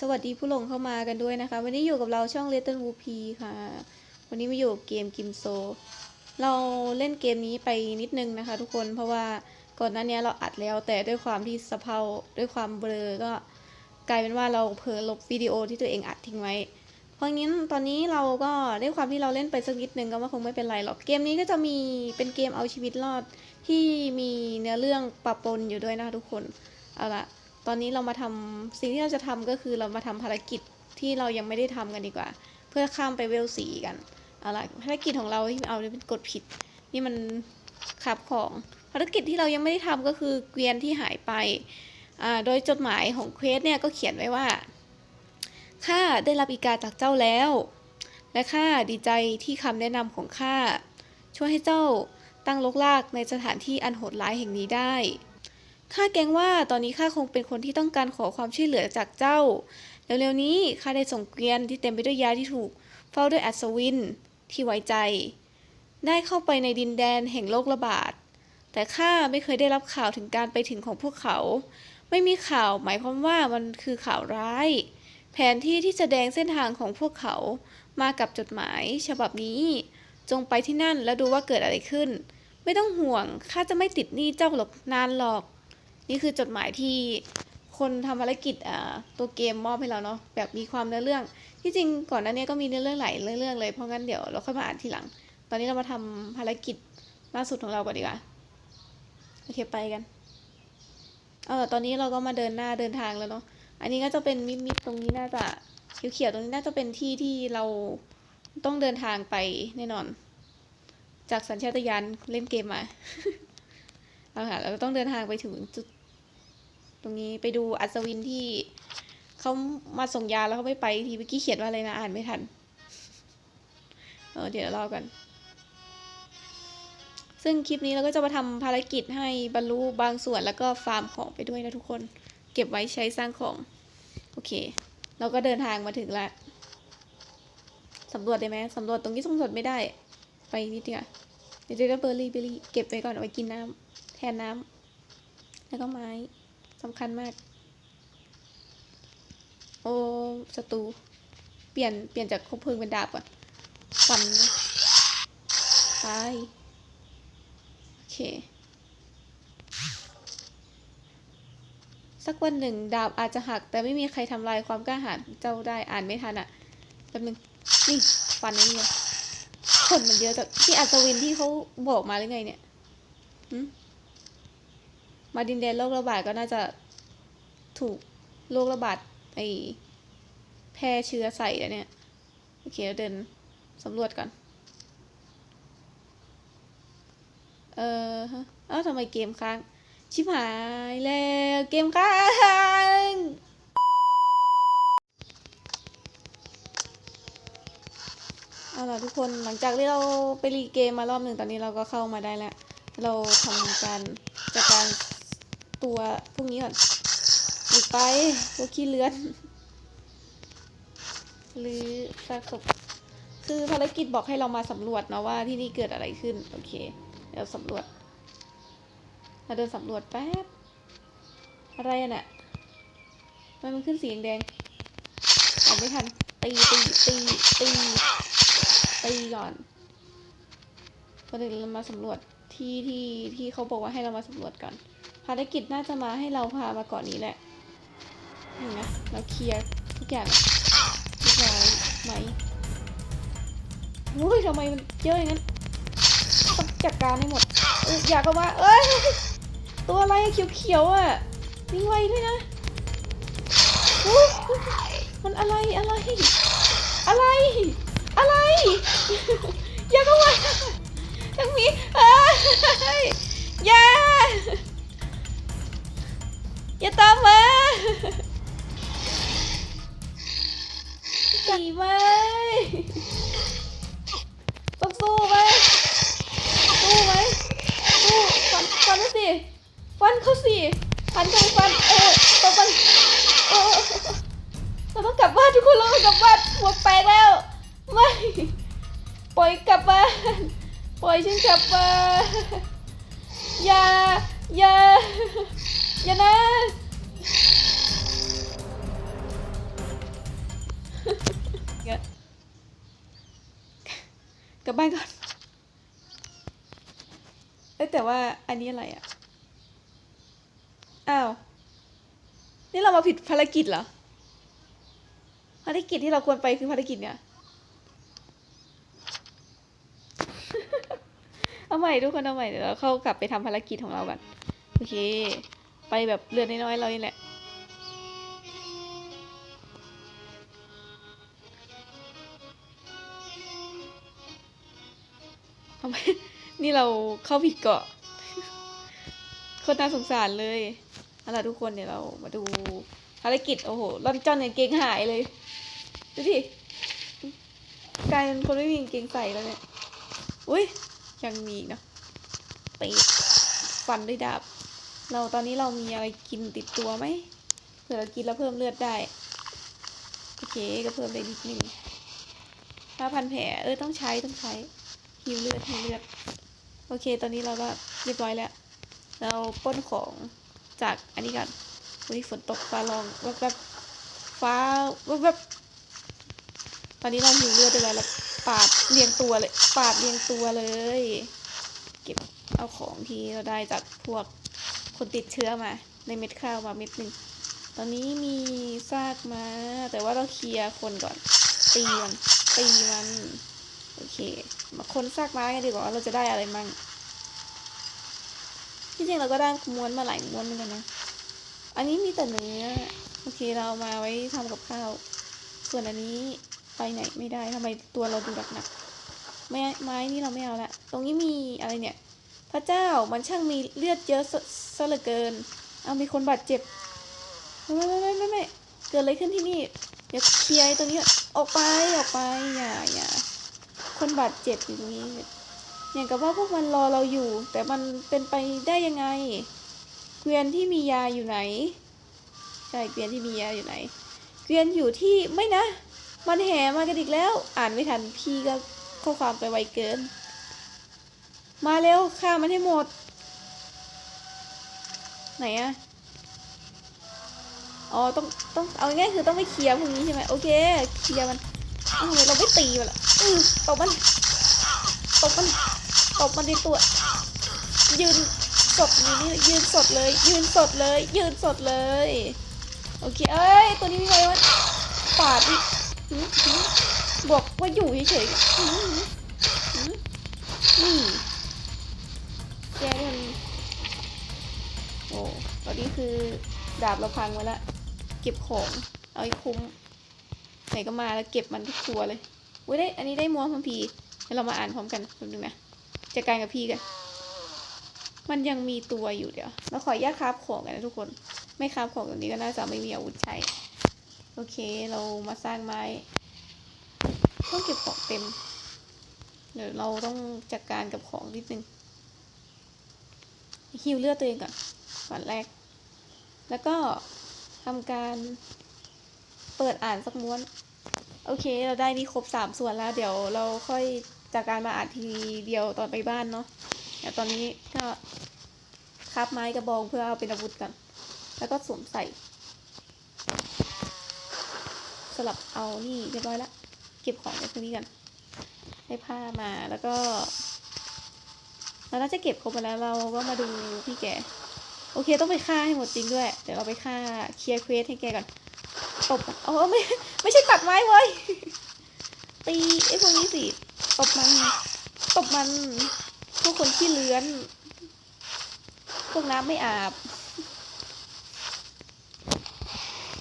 สวัสดีผู้ลงเข้ามากันด้วยนะคะ วันนี้อยู่กับเราช่อง l e t t l e w p ค่ะ วันนี้มาอยู่กับเกมกิมโซ เราเล่นเกมนี้ไปนิดนึงนะคะ ทุกคนเพราะว่าก่อนหน้านี้เราอัดแล้วแต่ด้วยความที่สะเพาด้วยความเบลอก็กลายเป็นว่าเราเผลอลบวิดีโอที่ตัวเองอัดทิ้งไว้ เพราะงั้นตอนนี้เราก็ด้วยความที่เราเล่นไปสักนิดนึงก็ว่าคงไม่เป็นไรหรอก เกมนี้ก็จะมีเป็นเกมเอาชีวิตรอดที่มีเนื้อเรื่องปะปนอยู่ด้วยนะคะทุกคน เอาละ ตอนนี้เรามาทำสิ่งที่เราจะทำก็คือเรามาทำภารกิจที่เรายังไม่ได้ทำกันดีกว่า เพื่อข้ามไปเวลสีกันเอาละภารกิจของเราที่เอาเป็นกดผิด นี่มันขับของภารกิจที่เรายังไม่ได้ทำก็คือเกวียนที่หายไปโดยจดหมายของเควสเนี่ยก็เขียนไว้ว่าข้าได้รับอีกาจากเจ้าแล้ว และข้าดีใจที่คำแนะนำของข้าช่วยให้เจ้าตั้งลกลากในสถานที่อันโหดร้ายแห่งนี้ได้ ข้าเกรงว่าตอนนี้ข้าคงเป็นคนที่ต้องการขอความช่วยเหลือจากเจ้า เร็วๆนี้ข้าได้ส่งเกวียนที่เต็มไปด้วยยาที่ถูก เฝ้าด้วยอัศวินที่ไว้ใจ ได้เข้าไปในดินแดนแห่งโรคระบาด แต่ข้าไม่เคยได้รับข่าวถึงการไปถึงของพวกเขา ไม่มีข่าวหมายความว่ามันคือข่าวร้าย แผนที่ที่แสดงเส้นทางของพวกเขา มากับจดหมาย ฉบับนี้ จงไปที่นั่นแล้วดูว่าเกิดอะไรขึ้น ไม่ต้องห่วงข้าจะไม่ติดหนี้เจ้าหรอกนานหรอก นี่คือจดหมายที่คนทำภารกิจตัวเกมมอบให้เราเนาะแบบมีความเนื้อเรื่อง ที่จริงก่อนหน้านี้ก็มีเนื้อเรื่องหลายเรื่องเลยเพราะงั้นเดี๋ยวเราค่อยมาอ่านทีหลัง ตอนนี้เรามาทำภารกิจล่าสุดของเราก่อนดีกว่าโอเคไปกันเออตอนนี้เราก็มาเดินหน้าเดินทางแล้วเนาะอันนี้ก็จะเป็นมิดมิดตรงนี้น่าจะเขียวๆตรงนี้น่าจะเป็นที่ที่เราต้องเดินทางไปแน่นอน จากสัญชาตญาณเล่นเกมมาเอาค่ะเราก็ต้องเดินทางไปถึงจุด ตรงนี้ไปดูอัศวินที่เขามาส่งยาแล้วเขาไม่ไปทีเมื่อกี้เขียนว่าอะไรนะอ่านไม่ทัน เออเดี๋ยวรอกันซึ่งคลิปนี้เราก็จะมาทำภารกิจให้บรรลุบางส่วนแล้วก็ฟาร์มของไปด้วยนะทุกคน เก็บไว้ใช้สร้างของ โอเค เราก็เดินทางมาถึงล้วสำรวจได้ไหมสำรวจตรงที่สำรวจไม่ได้ ไปนิดเดียวเดี๋ยวจะเบอร์รี่เบอร์รี่เก็บไว้ก่อนเอาไว้กินน้ำแทนน้ำแล้วก็ไม้ สำคัญมาก โอ้ศัตรูเปลี่ยนเปลี่ยนจากคบเพลิงเป็นดาบก่อนฟันตายโอเค สักวันหนึ่งดาบอาจจะหัก แต่ไม่มีใครทำลายความกล้าหาญเจ้าได้อ่านไม่ทันอะ่ะแป๊บนึงนี่ฟันนี่เลยคนมันเยอะจากที่อัศวินที่เขาบอกมาหรือไงเนี่ยหึม มาดินแดนโรคระบาดก็น่าจะถูกโรคระบาดไอแพร่เชื้อใส่แล้วเนี่ย โอเคเราเดินสำรวจก่อน เออเอ้าทำไมเกมค้าง ชิบหายแล้วเกมค้างเอาล่ะทุกคนหลังจากที่เราไปรีเกมมารอบหนึ่งตอนนี้เราก็เข้ามาได้แล้ว เราทำการจัดการ ตัวพวกนี้ก่อนหลีไปพวกขี้เลื้อน หรือซากศพคือภารกิจบอกให้เรามาสำรวจนะว่าที่นี่เกิดอะไรขึ้น โอเค เดี๋ยวสำรวจเราเดินสำรวจแป๊บ อะไรอะน่ะทำไมมันขึ้นสีแดงออกไม่ทัน ตีตีตีตีตีก่อนประเด็นเรามาสำรวจที่ที่ที่เขาบอกว่าให้เรามาสำรวจก่อน ภารกิจน่าจะมาให้เราพามากาะนี้แหละนี่นะเราเคลียร์ทุกอย่างเรียบร้อยไหมโอ้ยทำไมมันเยอะอย่างนั้นต้องจัดการให้หมดอยอยากก็ว่า เอ้ย ตัวอะไรเขียวๆอะวิ่งไวด้วยนะมันอะไรอะไร อะไร อะไร อย่าเข้ามาทั้งมีเอ้ยอย่า อย่าตามมาดีไหมต้องสู้ไหมสู้ไหมสู้ฟันฟันเขาสิฟันเขาสิฟันทางฟันเออต้องฟันเออเราต้องกลับบ้านทุกคนเราต้องกลับบ้านหัวแตกแล้วไม่ปล่อยกลับบ้านปล่อยฉันกลับบ้านอย่าอย่า อย่านะกลับบ้านก่อน เอ้แต่ว่าอันนี้อะไรอะ อ้าว นี่เรามาผิดภารกิจเหรอ ภารกิจที่เราควรไปคือภารกิจเนี่ย เอาใหม่ทุกคนเอาใหม่เดี๋ยวเราเข้ากลับไปทำภารกิจของเราก่อน โอเค ไปแบบเรือนน้อยๆเรานี่แหละทำไมนี่เราเข้าผิดเกาะคนน่าสงสารเลยเอาล่ะทุกคนเดี๋ยวเรามาดูภารกิจ โอ้โหลอนจอนเนี่ยเกงหายเลย ดูดิกลายเป็นคนไม่มีเกงใส่แล้วเนี่ย อุ้ยยังมีเนอะตีฟันด้วยดาบ เราตอนนี้เรามีอะไรกินติดตัวไหมเผื่อเรากินแล้วเพิ่มเลือดได้ โอเคก็เพิ่มได้นิดนึงห้าพันแผลเออต้องใช้ต้องใช้ฮิวเลือดฮิวเลือด โอเค ตอนนี้เราก็เรียบร้อยแล้ว เราป้นของจากอันนี้ก่อนวันนี้ฝนตกฟ้าร้องแวบแบบฟ้าแวบแบบตอนนี้เราหิวเลือดด้แล้วปาดเรียงตัวเลย ปาดเรียงตัวเลย เก็บเอาของที่เราได้จากพวก คนติดเชื้อมาในเม็ดข้าวมาเม็ดหนึ่งตอนนี้มีซากมา แต่ว่าเราเคลียร์คนก่อน ตีมันตีมันโอเค มาค้นซากม้กันดีกว่าว่าเราจะได้อะไรมั่งที่จริงเราก็ได้ม้วนมาหลายม้วนเหมือนกันนะ อันนี้มีแต่เนื้อโอเคเราเอามาไว้ทำกับข้าว ส่วนอันนี้ไปไหนไม่ได้ทำไมตัวเราดูหนักหนักไม้ไม้นี่เราไม่เอาละ ตรงนี้มีอะไรเนี่ย พระเจ้ามันช่างมีเลือดเยอะซะเหลือเกิน เอามีคนบาดเจ็บ ไม่ไม่ไม่ไม่ไม่เกิดอะไรขึ้นที่นี่เดี๋ยวเคลียร์ไอตรงนี้อออกไปออกไปอย่าอย่าคนบาดเจ็บอยู่ตรงนี้ อย่างกับว่าพวกมันรอเราอยู่ แต่มันเป็นไปได้ยังไง เกวียนที่มียาอยู่ไหนใช่เกวียนที่มียาอยู่ไหน เกวียนอยู่ที่ไม่นะ มันแห่มากันอีกแล้ว อ่านไม่ทันพี่ก็ข้อความไปไวเกิน มาเร็วฆ่ามันให้หมด ไหนอะอ๋อต้องต้องเอาง่ายคือต้องไปเคลียร์พวกนี้ใช่ไหมโอเคเคลียร์มันเอ้าทำไมเราไม่ตีมันล่ะอือตบมันตบมันตบมันในตัว ยืนสดนี่นี่ยืนสดเลย ยืนสดเลย ยืนสดเลย โอเคเอ้ยตัวนี้มีไงวะปาดอีกบอกว่าอยู่เฉยๆนี่ แกมันโอ้ตอนนี้คือดาบเราพังไปแล้วเก็บของ เอาให้คุ้ม ไหนก็มาแล้วเก็บมันทุกตัวเลยอุ้ยได้ อันนี้ได้ม้วนพัมพีเดี๋ยวเรามาอ่านพร้อมกันแป๊บนึงนะจัดการกับพี่กัน มันยังมีตัวอยู่เดี๋ยว เราขออนุญาตคราบของกันนะทุกคน ไม่คราบของตรงนี้ก็น่าจะไม่มีอาวุธใช้ โอเค เรามาสร้างไม้ ต้องเก็บของเต็ม เดี๋ยวเราต้องจัดการกับของนิดนึง ฮิวเลือดตัวเองก่อนก่อนแรก แล้วก็ทำการเปิดอ่านสักม้วน โอเค เราได้นี่ครบสามส่วนแล้ว เดี๋ยวเราค่อยจากการมาอ่านทีเดียวตอนไปบ้านเนาะเดี๋ยวตอนนี้ก็คับไม้กระบองเพื่อเอาเป็นอาวุธกัน แล้วก็สวมใส่ สลับเอานี่เรียบร้อยละเก็บของในพวกนี้กัน ได้ผ้ามาแล้วก็ เราน่าจะเก็บครบไปแล้วเราก็มาดูพี่แก โอเคต้องไปฆ่าให้หมดจริงด้วย เดี๋ยวเราไปฆ่าเคลียร์เควสให้แกก่อนตบเอาเอไม่ไม่ใช่ตัดไม้เว้ย ตีไอ้พวกนี้สิตบมันตบมัน พวกคนขี้เลื้อน พวกน้ำไม่อาบ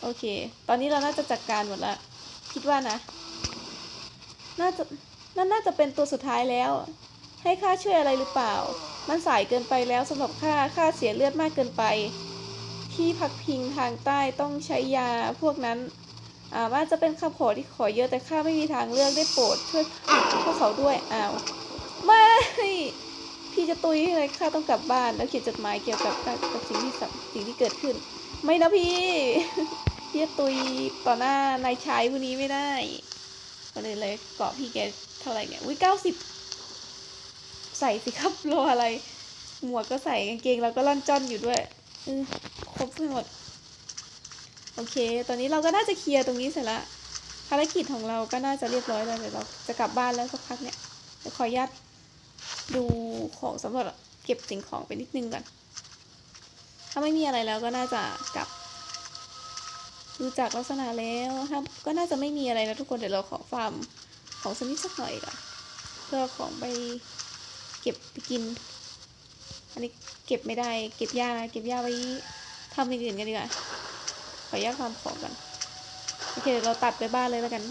โอเค ตอนนี้เราน่าจะจัดการหมดละคิดว่านะ น่าจะนั่นน่าจะเป็นตัวสุดท้ายแล้ว ให้ข้าช่วยอะไรหรือเปล่า มันสายเกินไปแล้วสำหรับข้า ข้าเสียเลือดมากเกินไป ที่พักพิงทางใต้ต้องใช้ยาพวกนั้นอาว่าจะเป็นคำขอที่ขอเยอะแต่ข้าไม่มีทางเลือกได้โปรดช่วยพวกเขาด้วย อ้าว ไม่ พี่จะตุยเลยข้าต้องกลับบ้าน แล้วเขียนจดหมายเกี่ยวกับกับสิ่งที่สัสิ่งที่เกิดขึ้น ไม่นะพี่ พี่จะตุยต่อหน้านายชายผู้นี้ไม่ได้ก็เลยเลยเกาะพี่แกเท่าไหร่เนี่ย อุ้ยเก้าสิบ ใส่สิครับรออะไร หมวกก็ใส่กางเกงแล้วก็ล่อนจ้อนอยู่ด้วยอครบไปหมด โอเค ตอนนี้เราก็น่าจะเคลียร์ตรงนี้เสร็จละภารกิจของเราก็น่าจะเรียบร้อยแล้วเดี๋ยวเราจะกลับบ้านแล้วสักพักเนี่ยเดี๋ยวขออนุญาตดูของสำหรับเก็บสิ่งของไปนิดนึงก่อน ถ้าไม่มีอะไรแล้วก็น่าจะกลับดูจากลักษณะแล้วถ้าก็น่าจะไม่มีอะไรแล้วทุกคนเดี๋ยวเราขอฟาร์มของสกนิดสักหน่อยก่อนเพื่อของไป เก็บไปกิน อันนี้เก็บไม่ได้เก็บหญ้าเก็บหญ้าไว้ทำอย่างอื่นกันดีกว่าขออนุญาตฟาร์มของกันโอเคเดี๋ยวเราตัดไปบ้านเลยแล้วกัน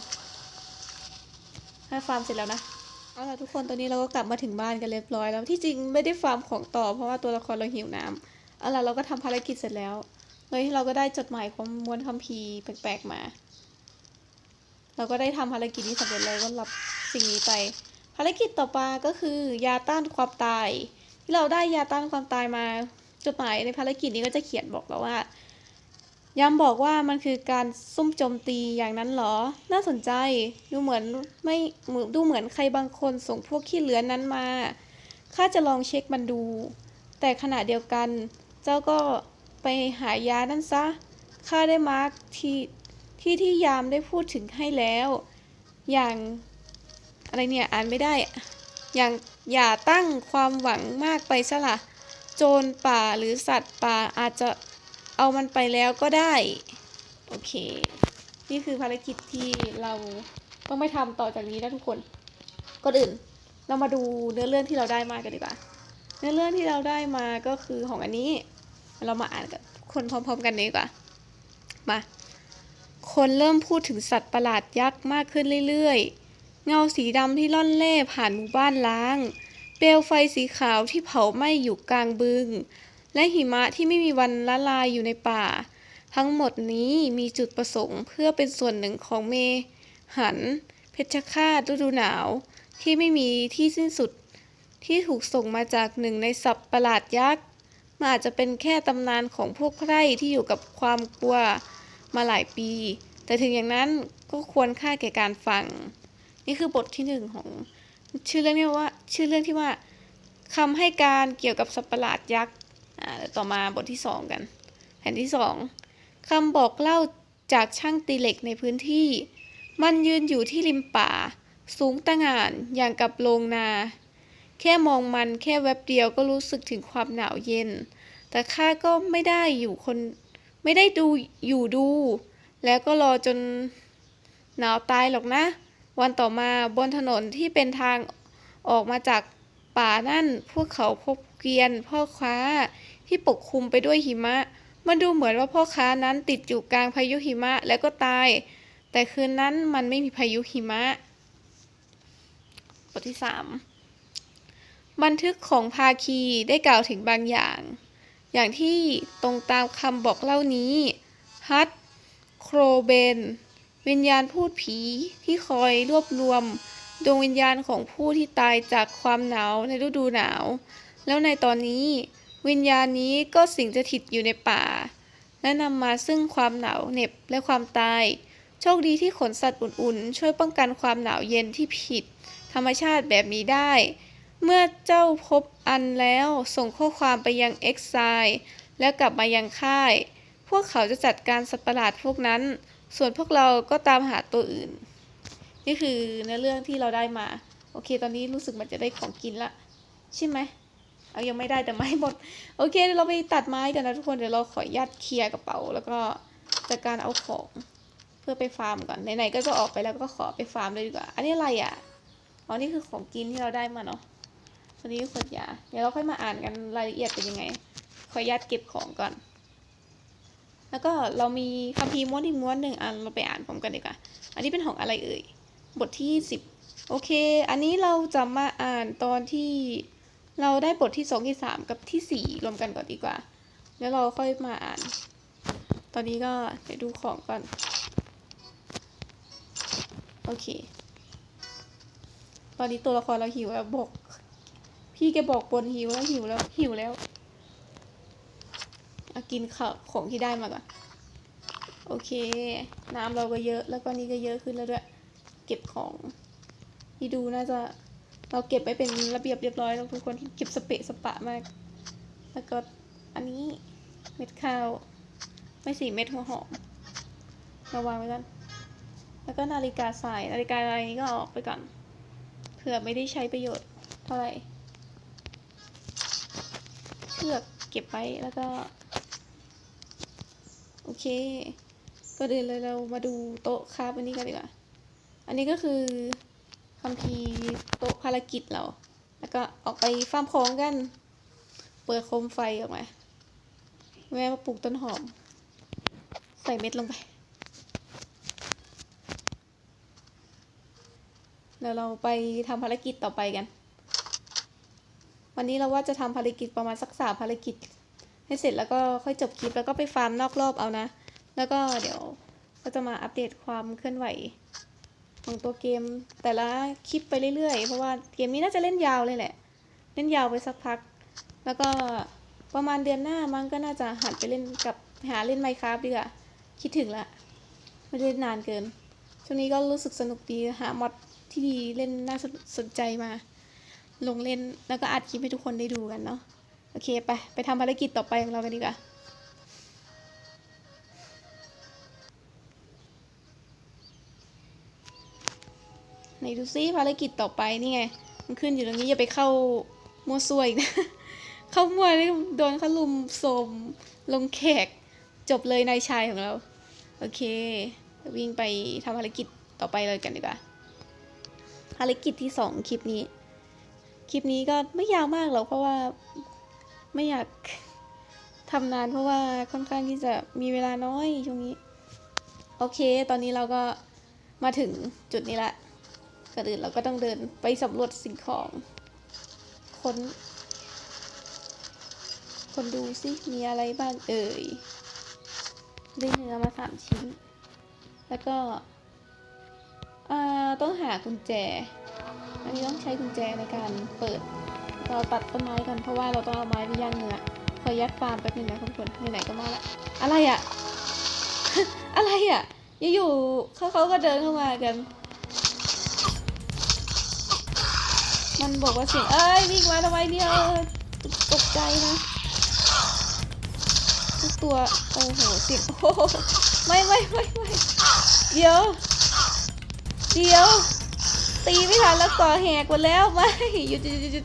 ให้ฟาร์มเสร็จแล้วนะเอาล่ะทุกคนตอนนี้เราก็กลับมาถึงบ้านกันเรียบร้อยแล้วที่จริงไม่ได้ฟาร์มของต่อเพราะว่าตัวละครเราหิวน้ำเอาล่ะเราก็ทำภารกิจเสร็จแล้วเฮ้ยเราก็ได้จดหมายของม้วนคัมภีร์แปลกๆมา เราก็ได้ทำภารกิจนี้สำเร็จแล้วก็รับสิ่งนี้ไปารกิจต่อมาก็คือยาต้านความตาย ที่เราได้ยาต้านความตายมาจดหมายในภารกิจนี้ก็จะเขียนบอกเราว่า ย้ำบอกว่ามันคือการซุ่มโจมตีอย่างนั้นเหรอ น่าสนใจดูเหมือนไม่ดูเหมือนใครบางคนส่งพวกขี้เหลือนนั้นมาข้าจะลองเช็คมันดู แต่ขณะเดียวกัน เจ้าก็ไปหายานั่นซะข้าได้มาร์กที่ที่ที่ยามได้พูดถึงให้แล้ว อย่าง อะไรเนี่ยอ่านไม่ได้อย่างอย่าตั้งความหวังมากไปซะละ่ะโจรป่าหรือสัตว์ป่าอาจจะเอามันไปแล้วก็ได้ โอเค นี่คือภารกิจที่เราต้องไม่ทำต่อจากนี้นะทุกคนก่อนอื่น เรามาดูเนื้อเรื่องที่เราได้มากันดีกว่า เนื้อเรื่องที่เราได้มาก็คือของอันนี้ เรามาอ่านกับคนพร้อม ๆ กันดีกว่ามาคนเริ่มพูดถึงสัตว์ประหลาดยักษ์มากขึ้นเรื่อยๆ เงาสีดำที่ล่อนเล่ผ่านหมู่บ้านล้าง เปลวไฟสีขาวที่เผาไหม้อยู่กลางบึง และหิมะที่ไม่มีวันละลายอยู่ในป่า ทั้งหมดนี้มีจุดประสงค์เพื่อเป็นส่วนหนึ่งของเม หัน เพชฌฆาตฤดูหนาว ที่ไม่มีที่สิ้นสุด ที่ถูกส่งมาจากหนึ่งในสัตว์ประหลาดยักษ์มันอาจจะเป็นแค่ตำนานของพวกไพร่ที่อยู่กับความกลัวมาหลายปี แต่ถึงอย่างนั้นก็ควรค่าแก่การฟัง นี่คือบทที่หนึ่งของชื่อเรื่องนี้ว่าชื่อเรื่องที่ว่าคำให้การเกี่ยวกับสัตว์ประหลาดยักษ์อ่าต่อมาบทที่สองกัน แผ่นที่สองคำบอกเล่าจากช่างตีเหล็กในพื้นที่ มันยืนอยู่ที่ริมป่า สูงตะหง่านอย่างกับโรงนา แค่มองมันแค่แวบเดียวก็รู้สึกถึงความหนาวเย็น แต่ข้าก็ไม่ได้อยู่คนไม่ได้ดูอยู่ดู แล้วก็รอจนหนาวตายหรอกนะ วันต่อมาบนถนนที่เป็นทางออกมาจากป่านั่นพวกเขาพบเกวียนพ่อค้าที่ปกคลุมไปด้วยหิมะ มันดูเหมือนว่าพ่อค้านั้นติดอยู่กลางพายุหิมะแล้วก็ตาย แต่คืนนั้นมันไม่มีพายุหิมะบทที่สามบันทึกของภาคีได้กล่าวถึงบางอย่าง อย่างที่ตรงตามคำบอกเล่านี้ฮัตโครเบน วิญญาณพูดผีที่คอยรวบรวม ดวงวิญญาณของผู้ที่ตายจากความหนาวในฤดูหนาว แล้วในตอนนี้ วิญญาณนี้ก็สิงสถิตอยู่ในป่า และนำมาซึ่งความหนาวเหน็บและความตาย โชคดีที่ขนสัตว์อุ่นๆ ช่วยป้องกันความหนาวเย็นที่ผิด ธรรมชาติแบบนี้ได้ เมื่อเจ้าพบอันแล้วส่งข้อความไปยังเอ็กไซแล้วกลับมายังค่าย พวกเขาจะจัดการสัตว์ประหลาดพวกนั้น ส่วนพวกเราก็ตามหาตัวอื่น นี่คือเนื้อเรื่องที่เราได้มา โอเค ตอนนี้รู้สึกมันจะได้ของกินละ ใช่ไหม เอายังไม่ได้แต่ไม้หมด โอเคเดี๋ยวเราไปตัดไม้กันนะทุกคน เดี๋ยวเราขอญาตเคลียร์กระเป๋า แล้วก็จัดการเอาของ เพื่อไปฟาร์มก่อน ไหนๆ ก็จะออกไปแล้วก็ขอไปฟาร์มเลยดีกว่า อันนี้อะไรอะ อ๋อ นี่คือของกินที่เราได้มาเนาะตัวนี้ขวดยา เดี๋ยวเราค่อยมาอ่านกันรายละเอียดเป็นยังไง ขอญาตเก็บของก่อน แล้วก็เรามีคัมภีร์ม้วนที่ม้วนหนึ่งอันเราไปอ่านพร้อมกันดีกว่า อันนี้เป็นของอะไรเอ่ย บทที่สิบโอเค อันนี้เราจะมาอ่านตอนที่เราได้บทที่สองที่สามกับที่สี่รวมกันก่อนดีกว่า แล้วเราค่อยมาอ่าน ตอนนี้ก็เดี๋ยวดูของก่อน โอเค ตอนนี้ตัวละครเราหิวแล้วบอก พี่แกบอกบนหิวแล้วหิวแล้วหิวแล้ว เอากินข้าวของที่ได้มาก่อน โอเค น้ำเราก็เยอะ แล้วก็นี่ก็เยอะขึ้นแล้วด้วย เก็บของ ที่ดูน่าจะ เราเก็บไว้เป็นระเบียบเรียบร้อยแล้วทุกคนเก็บสเปะสปะมาก แล้วก็อันนี้เม็ดข้าว ไม่สี่เม็ดหัวหอมเราวางไว้ก่อน แล้วก็นาฬิกาสาย นาฬิกาอะไรนี้ก็เอาออกไปก่อน เผื่อไม่ได้ใช้ประโยชน์เท่าไหร่ เชือกเก็บไว้แล้วก็ โอเค ก็เดินเลยเรามาดูโต๊ะคราฟอันนี้กันดีกว่า อันนี้ก็คือคัมภีร์โต๊ะภารกิจเรา แล้วก็ออกไปฟาร์มของกัน เปิดโคมไฟออกมา แม่มาปลูกต้นหอม ใส่เม็ดลงไป เดี๋ยวเราไปทำภารกิจต่อไปกัน วันนี้เราว่าจะทำภารกิจประมาณสักสามภารกิจ ให้เสร็จแล้วก็ค่อยจบคลิปแล้วก็ไปฟาร์มนอกรอบเอานะ แล้วก็เดี๋ยวก็จะมาอัปเดตความเคลื่อนไหว ของตัวเกม แต่ละคลิปไปเรื่อยๆ เพราะว่าเกมนี้น่าจะเล่นยาวเลยแหละ เล่นยาวไปสักพัก แล้วก็ประมาณเดือนหน้ามันก็น่าจะหันไปเล่นกับหาเล่นไมค r a f t ดีกว่าคิดถึงละไม่ได้เล่นนานเกิน ช่วงนี้ก็รู้สึกสนุกดีหามอดที่ดีเล่นน่าสนใจมา ลงเล่นแล้วก็อัดคลิปให้ทุกคนได้ดูกันเนาะ โอเคไป ไปทำภารกิจต่อไปของเรากันดีกว่าไหนดูซิภารกิจต่อไปนี่ไง มันขึ้นอยู่ตรงนี้อย่าไปเข้ามั่วซวอีกนะ เข้ามั่วโดนเขาลุมโสมลงแขก จบเลยนายชายของเรา โอเคววิ่งไปทำภารกิจต่อไปเลยกันดีกว่า ภารกิจที่สองคลิปนี้ คลิปนี้ก็ไม่ยาวมากหรอกเพราะว่า ไม่อยากทำนานเพราะว่าค่อนข้างที่จะมีเวลาน้อยช่วงนี้ โอเค ตอนนี้เราก็มาถึงจุดนี้ละก่อนอื่นเราก็ต้องเดินไปสำรวจสิ่งของคนคนดูซิมีอะไรบ้างเอ่ยได้เนื้อมาสามชิ้น แล้วก็ต้องหากุญแจ อันนี้ต้องใช้กุญแจในการเปิด เราตัดต้นไม้กันเพราะว่าเราต้องเอาไม้ไปย่างเนื้อขอยัดฟาร์มแป๊บนึงนะทุกคนไหนๆก็มาละอะไรอะอะไรอะอยู่ๆเขาเขาก็เดินเข้ามากัน มันบอกว่าเสียงเอ้ยวิ่งมาทำไมเนี่ยตกใจนะทุกตัวโอ้โหเสียงโอ้โหไม่ไม่ไม่ไม่เดี๋ยว เดี๋ยว ตีไม่ทันแล้วก่อแหกหมดแล้วไม่หยุดหยุดหยุด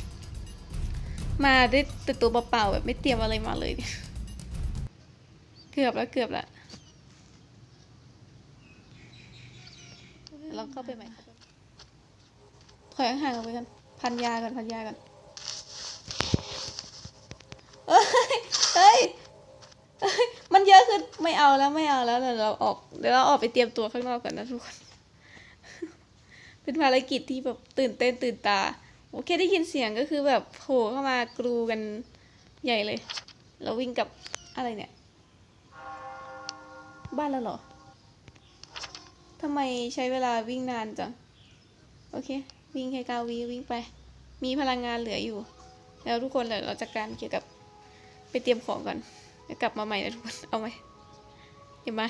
มาด้วยตัวเปล่าๆแบบไม่เตรียมอะไรมาเลย เกือบแล้วเกือบแล้วลองเข้าไปใหม่ถอยห่างๆออกไปกัน พันยาก่อนพันยาก่อนเฮ้ยเฮ้ยเฮ้ย มันเยอะขึ้นไม่เอาแล้วไม่เอาแล้วเดี๋ยวเราออกเดี๋ยวเราออกไปเตรียมตัวข้างนอกก่อนนะทุกคน เป็นภารกิจที่แบบตื่นเต้นตื่นตา โอเคได้ยินเสียงก็คือแบบโผล่เข้ามากรูกันใหญ่เลย เราวิ่งกับอะไรเนี่ย บ้านแล้วเหรอทำไมใช้เวลาวิ่งนานจัง โอเค วิ่งแค่เก้าวิวิ่งไป มีพลังงานเหลืออยู่ แล้วทุกคนเดี๋ยวเราจัดการเกี่ยวกับไปเตรียมของก่อนเดี๋ยวกลับมาใหม่นะทุกคน เอาไหมเดี๋ยวมา